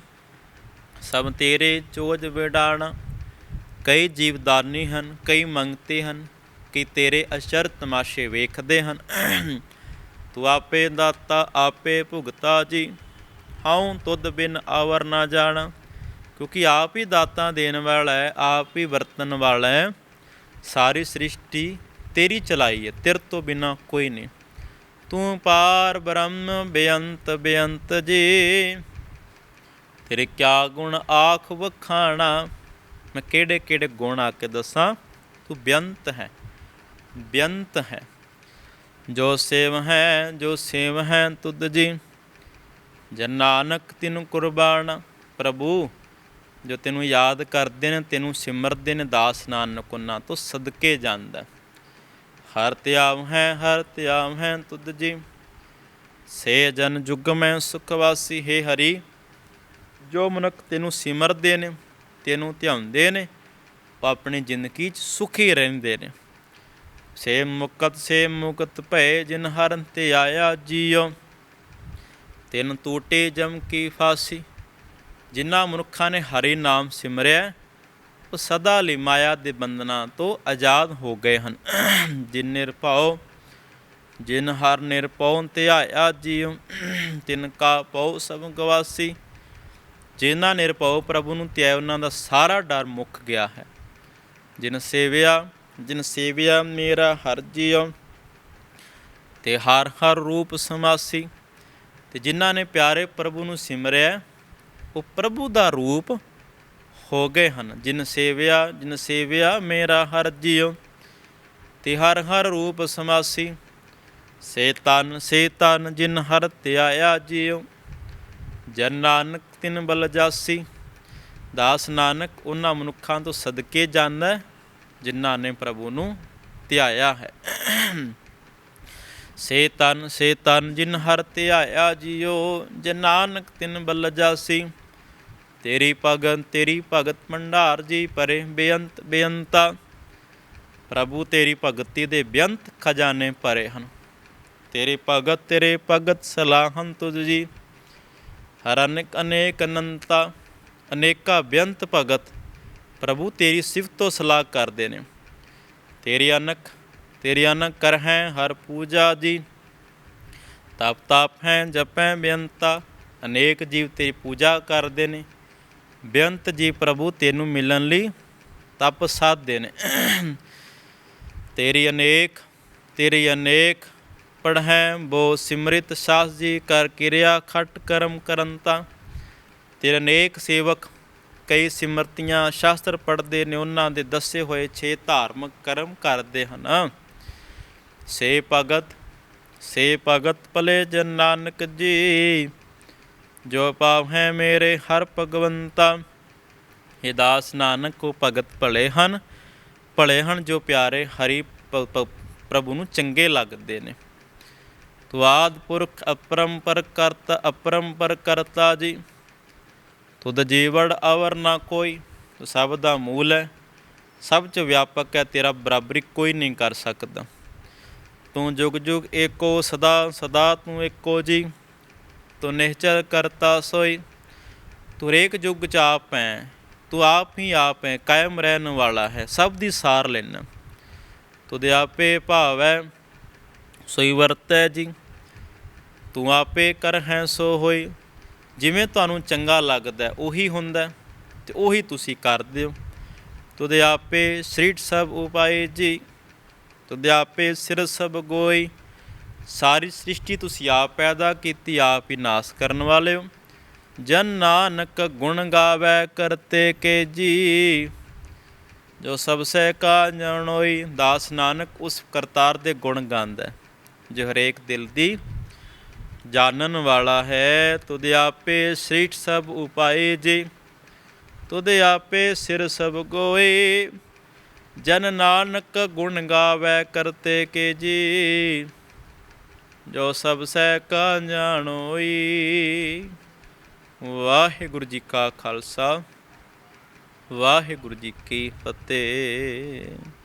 ਸਭ ਤੇਰੇ ਚੋਜ ਵਿਡਾਣਾ। ਕਈ ਜੀਵਦਾਨੀ ਹਨ, ਕਈ ਮੰਗਤੇ ਹਨ, ਕਿ ਤੇਰੇ ਅਸ਼ਰ ਤਮਾਸ਼ੇ ਵੇਖਦੇ ਹਨ। ਤੂੰ ਆਪੇ ਦਾਤਾ, ਆਪੇ ਭੁਗਤਾ ਜੀ। ਹਉ ਤੁਧ ਬਿਨ ਆਵਰ ਨਾ ਜਾਣਾ, ਕਿਉਂਕਿ ਆਪ ਹੀ ਦਾਤਾਂ ਦੇਣ ਵਾਲਾ ਹੈ, ਆਪ ਹੀ ਵਰਤਣ ਵਾਲਾ ਹੈ। ਸਾਰੀ ਸ੍ਰਿਸ਼ਟੀ ਤੇਰੀ ਚਲਾਈ ਹੈ, ਤੇਰੇ ਤੋਂ ਬਿਨਾ ਕੋਈ ਨਹੀਂ। ਤੂੰ ਪਾਰ ਬ੍ਰਹਮ ਬੇਅੰਤ ਬੇਅੰਤ ਜੀ। ਤੇਰੇ ਕਿਆ ਗੁਣ ਆਖ ਵਖਾਣਾ, ਮੈਂ ਕਿਹੜੇ ਕਿਹੜੇ ਗੁਣ ਆ ਕੇ ਦੱਸਾਂ? ਤੂੰ ਬੇਅੰਤ ਹੈ ਬੇਅੰਤ ਹੈ। ਜੋ ਸੇਵ ਹੈ, ਜੋ ਸੇਵ ਹੈ ਤੁਧ ਜੀ। ਜਨ ਨਾਨਕ ਤੈਨੂੰ ਕੁਰਬਾਨ, ਪ੍ਰਭੂ, ਜੋ ਤੈਨੂੰ ਯਾਦ ਕਰਦੇ ਨੇ, ਤੈਨੂੰ ਸਿਮਰਦੇ ਨੇ, ਦਾਸ ਨਾਨਕ ਉਹਨਾਂ ਤੋਂ ਸਦਕੇ ਜਾਂਦਾ। ਹਰ ਤਿਆਮ ਹੈ, ਹਰ ਧਿਆਵ ਹੈ ਤੁਧ ਜੀ। ਸੇ ਜਨ ਜੁਗ ਮੈਂ ਸੁਖ ਵਾਸੀ, ਹੈ ਹਰੀ। ਜੋ ਮਨੁੱਖ ਤੈਨੂੰ ਸਿਮਰਦੇ ਨੇ, ਤੈਨੂੰ ਧਿਆਉਂਦੇ ਨੇ, ਉਹ ਆਪਣੀ ਜ਼ਿੰਦਗੀ 'ਚ ਸੁਖੀ ਰਹਿੰਦੇ ਨੇ। ਸੇ ਮੁਕਤ ਸੇ ਮੁਕਤ ਭੈ ਜਿਨ ਹਰਨ ਤੇ ਆਇਆ ਜੀਉ। ਤਿੰਨ ਟੂਟੇ ਜਮ ਕੀ ਫਾਸੀ, ਜਿਨ੍ਹਾਂ ਮਨੁੱਖਾਂ ਨੇ ਹਰੀ ਨਾਮ ਸਿਮਰਿਆ, ਉਹ ਸਦਾ ਲਈ ਮਾਇਆ ਦੇ ਬੰਧਨਾਂ ਤੋਂ ਆਜ਼ਾਦ ਹੋ ਗਏ ਹਨ। ਜਿਨ ਨਿਰਭਉ, ਜਿਨ ਹਰ ਨਿਰਪੌ ਤੇ ਆਇਆ ਜੀਉ, ਤਿਨ ਕਾ ਪਉ ਸਭ ਗਵਾਸੀ। ਜਿਨ੍ਹਾਂ ਨਿਰਭਉ ਪ੍ਰਭੂ ਨੂੰ ਧਿਆਇਆ ਉਹਨਾਂ ਦਾ ਸਾਰਾ ਡਰ ਮੁੱਕ ਗਿਆ ਹੈ। ਜਿਨ ਸੇਵਿਆ ਜਿਨ ਸੇਵਿਆ ਮੇਰਾ ਹਰ ਜੀਉ, ਤੇ ਹਰ ਹਰ ਰੂਪ ਸਮਾਸੀ, ਤੇ ਜਿਨ੍ਹਾਂ ਨੇ ਪਿਆਰੇ ਪ੍ਰਭੂ ਨੂੰ ਸਿਮਰਿਆ, ਉਹ ਪ੍ਰਭੂ ਦਾ ਰੂਪ ਹੋ ਗਏ ਹਨ। ਜਿਨ ਸੇਵਿਆ ਜਿਨ ਸੇਵਿਆ ਮੇਰਾ ਹਰ ਜੀਉ, ਤੇ ਹਰ ਹਰ ਰੂਪ ਸਮਾਸੀ, ਸੇ ਤਨ ਸੇ ਤਨ ਜਿਨ ਹਰ ਧਿਆਇਆ ਜੀਉ, ਜਨ ਨਾਨਕ ਤਿਨ ਬਲ ਜਾਸੀ, ਦਾਸ ਨਾਨਕ ਉਹਨਾਂ ਮਨੁੱਖਾਂ ਤੋਂ ਸਦਕੇ ਜਾਂਦਾ ਜਿਨ੍ਹਾਂ ਨੇ ਪ੍ਰਭੂ ਨੂੰ ਧਿਆਇਆ ਹੈ। ਸੇ ਤਨ ਸੇ ਤਨ ਜਿਨ ਹਰ ਧਿਆਇਆ ਜੀਓ ਜਨ ਨਾਨਕ ਤਿਨ ਬਲ ਜਾਸੀ। ਤੇਰੀ ਭਗਤ ਤੇਰੀ ਭਗਤ ਭੰਡਾਰ ਜੀ ਪਰੇ ਬੇਅੰਤ, ਬੇਅੰਤਾ। ਪ੍ਰਭੂ ਤੇਰੀ ਭਗਤੀ ਦੇ ਬੇਅੰਤ ਖਜ਼ਾਨੇ ਭਰੇ ਹਨ। ਤੇਰੇ ਭਗਤ ਤੇਰੇ ਭਗਤ ਸਲਾਹਨ ਤੁਝ ਜੀ। ਹਰ ਅਨੇਕ ਅਨੇਕ ਅਨੰਤਾ, ਅਨੇਕਾ ਬੇਅੰਤ ਭਗਤ। ਪ੍ਰਭੂ, ਤੇਰੀ ਸਿਫਤੋ ਸਲਾਹ ਕਰਦੇ ਨੇ। ਤੇਰੀ ਅਨਕ ਤੇਰੀ ਅਨਕ ਕਰ ਹੈ ਹਰ ਪੂਜਾ ਜੀ। ਤਪ ਤਪ ਹੈ, ਜਪੈ ਬੇਅੰਤਾ, ਅਨੇਕ ਜੀਵ ਤੇਰੀ ਪੂਜਾ ਕਰਦੇ ਨੇ। ਬੇਅੰਤ ਜੀ ਪ੍ਰਭੂ, ਤੈਨੂੰ ਮਿਲਣ ਲਈ ਤਪ ਸਾਧਦੇ ਨੇ। ਤੇਰੀ ਅਨੇਕ ਤੇਰੀ ਅਨੇਕ ਪੜ੍ਹੈ ਬੋ ਸਿਮਰਿਤ ਸਾਸ ਜੀ, ਕਰ ਕਿਰਿਆ ਖਟ ਕਰਮ ਕਰੰਤਾ। ਤੇਰੇ ਅਨੇਕ ਸੇਵਕ ਕਈ ਸਿਮਰਤੀਆਂ ਸ਼ਾਸਤਰ ਪੜ੍ਹਦੇ ਨੇ, ਉਹਨਾਂ ਦੇ ਦੱਸੇ ਹੋਏ 6 ਧਾਰਮਿਕ ਕਰਮ ਕਰਦੇ ਹਨ। ਸੇ ਭਗਤ ਸੇ ਭਗਤ ਭਲੇ ਜਨ ਨਾਨਕ ਜੀ, ਜੋ ਪਾਵ ਹੈ ਮੇਰੇ ਹਰ ਭਗਵੰਤਾ। ਇਹ ਦਾਸ ਨਾਨਕ ਕੋ ਭਗਤ ਭਲੇ ਹਨ ਭਲੇ ਹਨ ਜੋ ਪਿਆਰੇ ਹਰੀ ਪ੍ਰਭੂ ਨੂੰ ਚੰਗੇ ਲੱਗਦੇ ਨੇ। ਤੁਆਦ ਪੁਰਖ ਅਪਰੰਪਰ ਕਰਤਾ ਅਪਰੰਪਰ ਕਰਤਾ ਜੀ। ਤੁਧ ਜੀਵੜ ਅਵਰ ਨਾ ਕੋਈ ਤੂੰ ਸਭ ਦਾ ਮੂਲ ਹੈ, ਸਭ ਚ ਵਿਆਪਕ ਹੈ, ਤੇਰਾ ਬਰਾਬਰੀ ਕੋਈ ਨਹੀਂ ਕਰ ਸਕਦਾ। ਤੂੰ ਜੁਗ ਜੁਗ ਏਕੋ ਸਦਾ ਸਦਾ ਤੂੰ ਏਕੋ ਜੀ, ਤੂੰ ਨਿਹਚਰ ਕਰਤਾ ਸੋਈ। ਤੂੰ ਹਰੇਕ ਯੁੱਗ ਚ ਆਪ ਹੈ, ਤੂੰ ਆਪ ਹੀ ਆਪ ਹੈ, ਕਾਇਮ ਰਹਿਣ ਵਾਲਾ ਹੈ, ਸਭ ਦੀ ਸਾਰ ਲੈਣਾ ਤੁਦੇ ਆਪੇ ਭਾਵ ਹੈ, ਸੋਈ ਵਰਤੈ ਜੀ, ਤੂੰ ਆਪੇ ਕਰ ਹੈ ਸੋ ਹੋਈ। ਜਿਵੇਂ ਤੁਹਾਨੂੰ ਚੰਗਾ ਲੱਗਦਾ ਉਹੀ ਹੁੰਦਾ ਹੈ, ਤੇ ਉਹੀ ਤੁਸੀਂ ਕਰਦੇ ਹੋ। ਤੁਦੇ ਆਪੇ ਸ੍ਰੀਟ ਸਭ ਉਪਾਏ ਜੀ ਤੁਦੇ ਆਪੇ ਸਿਰ ਸਭ ਗੋਈ ਸਾਰੀ ਸ੍ਰਿਸ਼ਟੀ ਤੁਸੀਂ ਆਪ ਪੈਦਾ ਕੀਤੀ, ਆਪ ਹੀ ਨਾਸ ਕਰਨ ਵਾਲੇ ਹੋ। ਜਨ ਨਾਨਕ ਗੁਣ ਗਾਵੇ ਕਰਤੇ ਕੇ ਜੀ। ਜੋ ਸਭ ਸੇ ਕਾ ਜਾਣੋਈ ਦਾਸ ਨਾਨਕ ਉਸ ਕਰਤਾਰ ਦੇ ਗੁਣ ਗਾਉਂਦਾ ਜੋ ਹਰੇਕ ਦਿਲ ਦੀ ਜਾਣਨ ਵਾਲਾ ਹੈ। ਤੁਦੇ ਆਪੇ ਸ੍ਰੀਟ ਸਭ ਉਪਾਏ ਜੀ ਤੁਦੇ ਆਪੇ ਸਿਰ ਸਭ ਗੋਏ, ਜਨ ਨਾਨਕ ਗੁਣ ਗਾਵੇ ਕਰਤੇ ਕੇ ਜੀ। ਜੋ ਸਭ ਸੈ ਕਾ ਜਾਣੋਈ, ਵਾਹਿਗੁਰੂ ਜੀ ਕਾ ਖਾਲਸਾ, ਵਾਹਿਗੁਰੂ ਜੀ ਕੀ ਫਤਿਹ।